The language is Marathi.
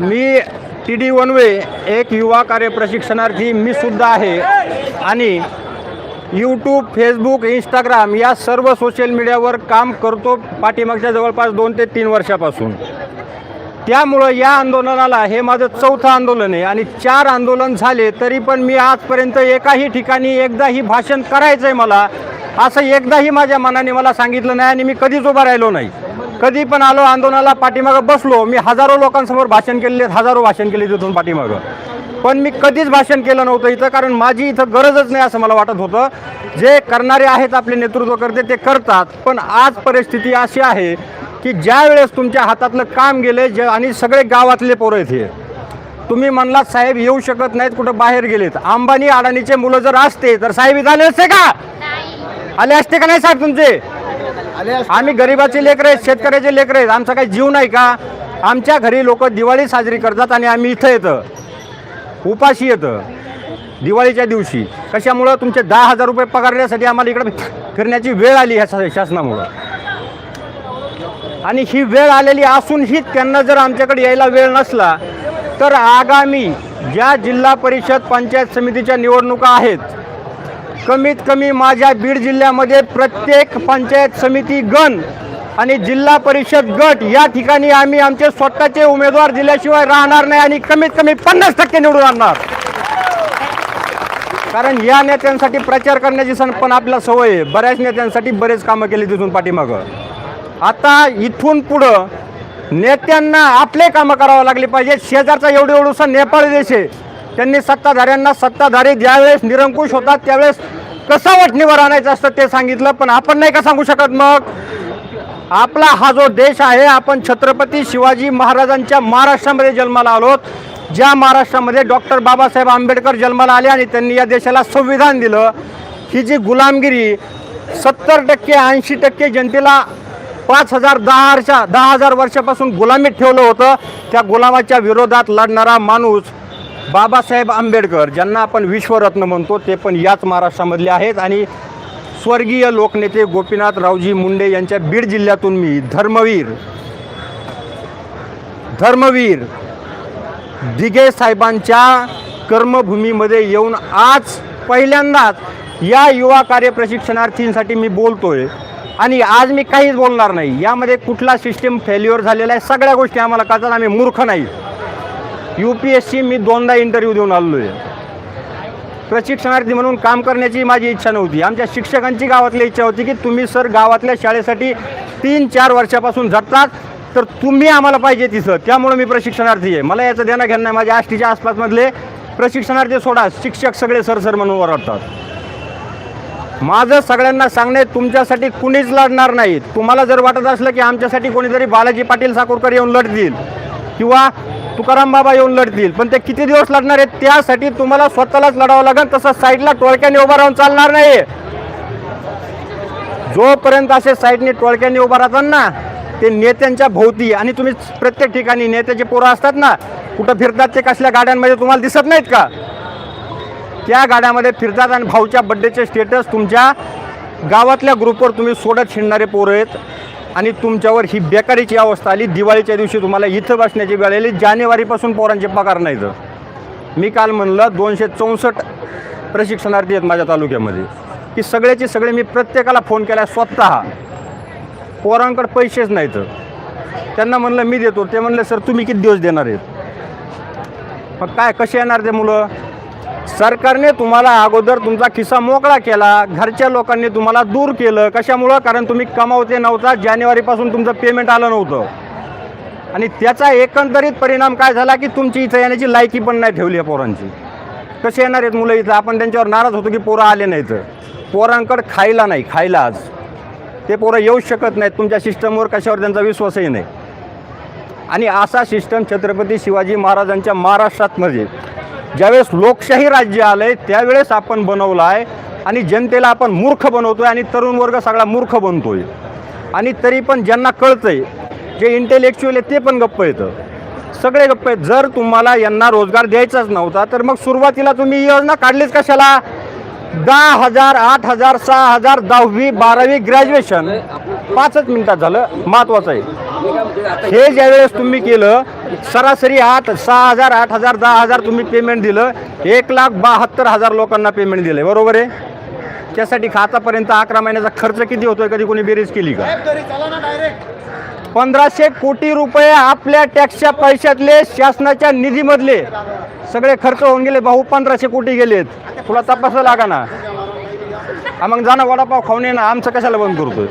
मी टी डी वनवे एक युवा कार्य प्रशिक्षणार्थी मी सुद्धा आहे. आणि यूट्यूब फेसबुक इंस्टाग्राम या सर्व सोशल मीडियावर काम करतो पाठीमागच्या जवळपास दोन ते तीन वर्षापासून. त्यामुळं या आंदोलनाला हे माझं चौथं आंदोलन आहे. आणि चार आंदोलन झाले तरी पण मी आजपर्यंत एकाही ठिकाणी एकदाही भाषण करायचं आहे मला असं एकदाही माझ्या मनाने मला सांगितलं नाही आणि मी कधीच उभा राहिलो नाही. कधी पण आलो आंदोलनाला पाठीमागं बसलो मी हजारो लोकांसमोर भाषण केलेले हजारो भाषण केले तिथून पाठीमागं. पण मी कधीच भाषण केलं नव्हतं इथं कारण माझी इथं गरजच नाही असं मला वाटत होतं. जे करणारे आहेत आपले नेतृत्व करते ते करतात. पण आज परिस्थिती अशी आहे की ज्या वेळेस तुमच्या हातातलं काम गेले जे आणि सगळे गावातले पोरं आहेत हे तुम्ही म्हणलात साहेब येऊ शकत नाहीत कुठं बाहेर गेलेत. अंबानी अडाणीचे मुलं जर असते तर साहेब इथं आले असते का? आले असते का नाही साहेब तुमचे? आम्ही गरिबाचे लेकर आहेत शेतकऱ्याचे लेकर आहेत. आमचा काही जीव नाही का? आमच्या घरी लोक दिवाळी साजरी करतात आणि आम्ही इथं येतं. उपाशी येतं. दिवाळीच्या दिवशी. कशामुळं? तुमचे दहा हजार रुपये पगारण्यासाठी आम्हाला इकडे फिरण्याची वेळ आली ह्या शासनामुळं. आणि ही वेळ आलेली असूनही त्यांना जर आमच्याकडे यायला वेळ नसला तर आगामी ज्या जिल्हा परिषद पंचायत समितीच्या निवडणुका आहेत कमीत कमी माझ्या बीड जिल्ह्यामध्ये प्रत्येक पंचायत समिती गण आणि जिल्हा परिषद गट या ठिकाणी आम्ही आमचे स्वतःचे उमेदवार दिल्याशिवाय राहणार नाही आणि कमीत कमी पन्नास टक्के निवडून आणणार. कारण या नेत्यांसाठी प्रचार करण्याची सण पण आपल्याला सवय आहे. बऱ्याच नेत्यांसाठी बरेच कामं केली तिथून पाठीमागं. आता इथून पुढं नेत्यांना आपले कामं करावं लागले पाहिजे शेजारचा एवढं एवढूसा नेपाळ देश आहे. त्यांनी सत्ताधाऱ्यांना सत्ताधारी ज्यावेळेस निरंकुश होतात त्यावेळेस कसं वटणीवर आणायचं असतं ते सांगितलं पण आपण नाही का सांगू शकत मग? आपला हा जो देश आहे आपण छत्रपती शिवाजी महाराजांच्या महाराष्ट्रामध्ये जन्माला आलोत ज्या महाराष्ट्रामध्ये डॉक्टर बाबासाहेब आंबेडकर जन्माला आले आणि त्यांनी या देशाला संविधान दिलं ही जी गुलामगिरी सत्तर टक्के ऐंशी टक्के जनतेला पाच हजार दहा वर्षा दहा हजार वर्षापासून गुलामीत ठेवलं होतं त्या गुलामाच्या विरोधात लढणारा माणूस बाबासाहेब आंबेडकर ज्यांना आपण विश्वरत्न म्हणतो ते पण याच महाराष्ट्रामधले आहेत. आणि स्वर्गीय लोकनेते गोपीनाथ रावजी मुंडे यांच्या बीड जिल्ह्यातून मी धर्मवीर धर्मवीर दिघे साहेबांच्या कर्मभूमीमध्ये येऊन आज पहिल्यांदाच या युवा कार्य प्रशिक्षणार्थींसाठी मी बोलतोय. आणि आज मी काहीच बोलणार नाही. यामध्ये कुठला सिस्टीम फेल्युअर झालेला आहे सगळ्या गोष्टी आम्हाला कळतात. आम्ही मूर्ख नाही. यू पी एस सी मी दोनदा इंटरव्ह्यू देऊन आलेलो आहे प्रशिक्षणार्थी म्हणून काम करण्याची माझी इच्छा नव्हती. आमच्या शिक्षकांची गावातली इच्छा होती की तुम्ही सर गावातल्या शाळेसाठी तीन चार वर्षापासून झटतात तर तुम्ही आम्हाला पाहिजे तिथं त्यामुळं मी प्रशिक्षणार्थी आहे. मला याचं देणं घेणं नाही. माझ्या आष्टीच्या आसपासमधले प्रशिक्षणार्थी सोडा. शिक्षक सगळे सर सर म्हणून ओरडतात. माझं सगळ्यांना सांगणे तुमच्यासाठी कुणीच लढणार नाही तुम्हाला जर वाटत असलं की आमच्यासाठी कोणीतरी बालाजी पाटील साकोरकर येऊन लढतील किंवा तुकाराम बाबा येऊन लढतील. पण ते किती दिवस लढणार आहेत त्यासाठी तुम्हाला स्वतःलाच लढावं लागेल तसं साईडला टोळक्याने उभा राहून चालणार नाही. जोपर्यंत असे साईडने टोळक्याने उभा राहतात ना ते नेत्यांच्या भोवती आणि तुम्ही प्रत्येक ठिकाणी नेत्याचे पोरं असतात ना कुठं फिरतात ते कसल्या गाड्यांमध्ये तुम्हाला दिसत नाहीत का? त्या गाड्यामध्ये फिरतात आणि भाऊच्या बड्डेचे स्टेटस तुमच्या गावातल्या ग्रुपवर तुम्ही सोडत शिणणारे पोरं आहेत. आणि तुमच्यावर ही बेकारीची अवस्था आली. दिवाळीच्या दिवशी तुम्हाला इथं बसण्याची वेळ आली. जानेवारीपासून पोरांचे पगार नाहीत मी काल म्हणलं दोनशे चौसष्ट प्रशिक्षणार्थी आहेत माझ्या तालुक्यामध्ये. की सगळ्याचे सगळे मी प्रत्येकाला फोन केला स्वतः. पोरांकडे पैसेच नाहीत त्यांना म्हणलं मी देतो. ते म्हणलं सर तुम्ही किती दिवस देणार आहेत? मग काय कसे येणार ते मुलं? सरकारने तुम्हाला अगोदर तुमचा खिस्सा मोकळा केला घरच्या लोकांनी तुम्हाला दूर केलं. कशामुळं? कारण तुम्ही कमावते नव्हता जानेवारीपासून तुमचं पेमेंट आलं नव्हतं. आणि त्याचा एकंदरीत परिणाम काय झाला की तुमची इथं येण्याची लायकी पण नाही ठेवली आहे पोरांची. कसे येणार आहेत मुलं इथं? आपण त्यांच्यावर नाराज होतो की पोरं आले नाहीत. पोरांकडे खायला नाही खायला आज. ते पोरं येऊ शकत नाहीत. तुमच्या सिस्टमवर कशावर त्यांचा विश्वासही नाही. आणि असा सिस्टम छत्रपती शिवाजी महाराजांच्या महाराष्ट्रातमध्ये म्हणजे ज्यावेळेस लोकशाही राज्य आलं आहे त्यावेळेस आपण बनवलं आहे आणि जनतेला आपण मूर्ख बनवतो आहे आणि तरुण वर्ग सगळा मूर्ख बनतो आहे आणि तरी पण ज्यांना कळतं आहे जे इंटेलेक्च्युअल आहे ते पण गप्प येतं सगळे गप्प आहेत. जर तुम्हाला यांना रोजगार द्यायचाच नव्हता तर मग सुरुवातीला तुम्ही योजना काढलीच कशाला? दहा हजार आठ हजार सहा हजार दहावी बारावी ग्रॅज्युएशन पाचच मिनिटात झालं. महत्वाचं आहे. हे ज्यावेळेस तुम्ही केलं सरासरी आठ सहा हजार आठ हजार दहा हजार तुम्ही पेमेंट दिलं. एक लाख बहात्तर हजार लोकांना पेमेंट दिलं बरोबर आहे? त्यासाठी आतापर्यंत अकरा महिन्याचा खर्च किती होतोय? कधी कोणी बेरीज केली का? पंधराशे कोटी रुपये आपल्या टॅक्सच्या पैशातले शासनाच्या निधीमधले सगळे खर्च होऊन गेले. भाऊ पंधराशे कोटी गेलेत. तुला तपासा लागा ना. मग जाणं वडापाव खाऊन ये ना. आमचं कशाला बंद करतोय?